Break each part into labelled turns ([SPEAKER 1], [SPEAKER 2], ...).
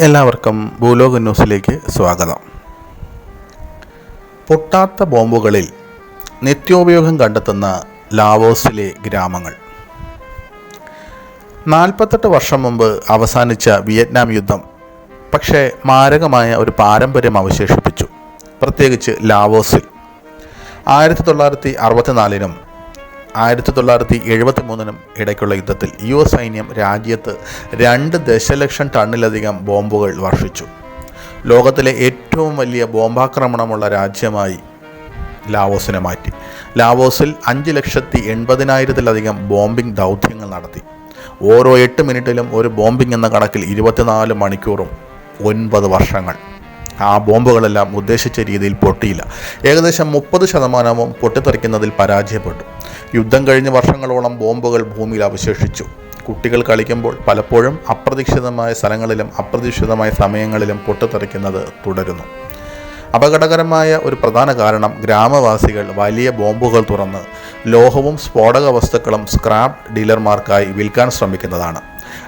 [SPEAKER 1] എല്ലാവർക്കും ഭൂലോക ന്യൂസിലേക്ക് സ്വാഗതം. പൊട്ടാത്ത ബോംബുകളിൽ നിത്യോപയോഗം കണ്ടെത്തുന്ന ലാവോസിലെ ഗ്രാമങ്ങൾ. നാൽപ്പത്തെട്ട് വർഷം മുമ്പ് അവസാനിച്ച വിയറ്റ്നാം യുദ്ധം പക്ഷേ മാരകമായ ഒരു പാരമ്പര്യം അവശേഷിപ്പിച്ചു പ്രത്യേകിച്ച് ലാവോസിൽ. ആയിരത്തി തൊള്ളായിരത്തി അറുപത്തിനാലിനും ആയിരത്തി തൊള്ളായിരത്തി എഴുപത്തി മൂന്നിനും ഇടയ്ക്കുള്ള യുദ്ധത്തിൽ യു എസ് സൈന്യം രാജ്യത്ത് രണ്ട് ദശലക്ഷം ടണ്ണിലധികം ബോംബുകൾ വർഷിച്ചു. ലോകത്തിലെ ഏറ്റവും വലിയ ബോംബാക്രമണമുള്ള രാജ്യമായി ലാവോസിനെ മാറ്റി. ലാവോസിൽ അഞ്ച് ലക്ഷത്തി എൺപതിനായിരത്തിലധികം ബോംബിംഗ് ദൗത്യങ്ങൾ നടത്തി. ഓരോ എട്ട് മിനിറ്റിലും ഒരു ബോംബിംഗ് എന്ന കണക്കിൽ ഇരുപത്തിനാല് മണിക്കൂറും ഒൻപത് വർഷങ്ങൾ. ആ ബോംബുകളെല്ലാം ഉദ്ദേശിച്ച രീതിയിൽ പൊട്ടിയില്ല. ഏകദേശം മുപ്പത് ശതമാനവും പൊട്ടിത്തെറിക്കുന്നതിൽ പരാജയപ്പെട്ടു. യുദ്ധം കഴിഞ്ഞ വർഷങ്ങളോളം ബോംബുകൾ ഭൂമിയിൽ അവശേഷിച്ചു. കുട്ടികൾ കളിക്കുമ്പോൾ പലപ്പോഴും അപ്രതീക്ഷിതമായ സ്ഥലങ്ങളിലും അപ്രതീക്ഷിതമായ സമയങ്ങളിലും പൊട്ടിത്തെറിക്കുന്നത് തുടരുന്നു. അപകടകരമായ ഒരു പ്രധാന കാരണം ഗ്രാമവാസികൾ വലിയ ബോംബുകൾ തുറന്ന് ലോഹവും സ്ഫോടക വസ്തുക്കളും സ്ക്രാപ്പ് ഡീലർമാർക്കായി വിൽക്കാൻ ശ്രമിക്കുന്നതാണ്.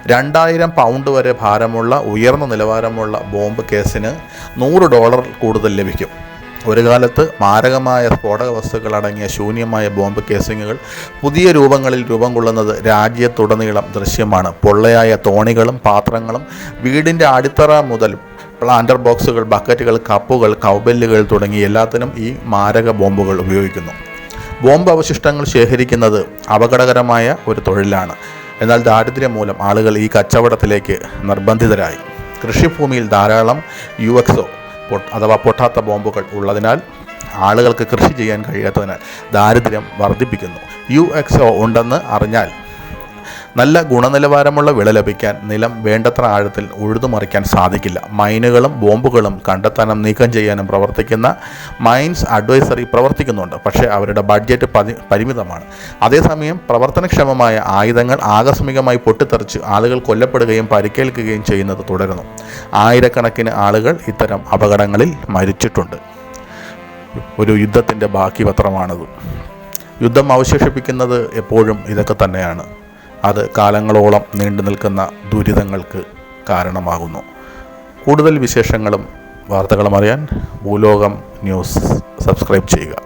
[SPEAKER 1] രണ്ടായിരം പൗണ്ട് വരെ ഭാരമുള്ള ഉയർന്ന നിലവാരമുള്ള ബോംബ് കേസിന് നൂറ് ഡോളർ കൂടുതൽ ലഭിക്കും. ഒരു കാലത്ത് മാരകമായ സ്ഫോടക വസ്തുക്കൾ അടങ്ങിയ ശൂന്യമായ ബോംബ് കേസിങ്ങുകൾ പുതിയ രൂപങ്ങളിൽ രൂപം കൊള്ളുന്നത് രാജ്യത്തുടനീളം ദൃശ്യമാണ്. പൊള്ളയായ തോണികളും പാത്രങ്ങളും വീടിന്റെ അടിത്തറ മുതൽ പ്ലാന്റർ ബോക്സുകൾ ബക്കറ്റുകൾ കപ്പുകൾ കൗബെല്ലുകൾ തുടങ്ങി എല്ലാത്തിനും ഈ മാരക ബോംബുകൾ ഉപയോഗിക്കുന്നു. ബോംബ് അവശിഷ്ടങ്ങൾ ശേഖരിക്കുന്നത് അപകടകരമായ ഒരു തൊഴിലാണ്. എന്നാൽ ദാരിദ്ര്യം മൂലം ആളുകൾ ഈ കച്ചവടത്തിലേക്ക് നിർബന്ധിതരായി. കൃഷിഭൂമിയിൽ ധാരാളം യു എക്സോ അഥവാ പൊട്ടാത്ത ബോംബുകൾ ഉള്ളതിനാൽ ആളുകൾക്ക് കൃഷി ചെയ്യാൻ കഴിയാത്തതിനാൽ ദാരിദ്ര്യം വർദ്ധിപ്പിക്കുന്നു. യു എക്സോ ഉണ്ടെന്ന് അറിഞ്ഞാൽ നല്ല ഗുണനിലവാരമുള്ള വിള ലഭിക്കാൻ നിലം വേണ്ടത്ര ആഴത്തിൽ ഉഴുതുമറിക്കാൻ സാധിക്കില്ല. മൈനുകളും ബോംബുകളും കണ്ടെത്താനും നീക്കം ചെയ്യാനും പ്രവർത്തിക്കുന്ന മൈൻസ് അഡ്വൈസറി പ്രവർത്തിക്കുന്നുണ്ട്. പക്ഷേ അവരുടെ ബഡ്ജറ്റ് പരിമിതമാണ്. അതേസമയം പ്രവർത്തനക്ഷമമായ ആയുധങ്ങൾ ആകസ്മികമായി പൊട്ടിത്തെറിച്ച് ആളുകൾ കൊല്ലപ്പെടുകയും പരിക്കേൽക്കുകയും ചെയ്യുന്നത് തുടരുന്നു. ആയിരക്കണക്കിന് ആളുകൾ ഇത്തരം അപകടങ്ങളിൽ മരിച്ചിട്ടുണ്ട്. ഒരു യുദ്ധത്തിന്റെ ബാക്കി പത്രമാണത്. യുദ്ധം അവശേഷിപ്പിക്കുന്നത് എപ്പോഴും ഇതൊക്കെ തന്നെയാണ്. അത് കാലങ്ങളോളം നീണ്ടു നിൽക്കുന്ന ദുരിതങ്ങൾക്ക് കാരണമാകുന്നു. കൂടുതൽ വിശേഷങ്ങളും വാർത്തകളും അറിയാൻ ഭൂലോകം ന്യൂസ് സബ്സ്ക്രൈബ് ചെയ്യുക.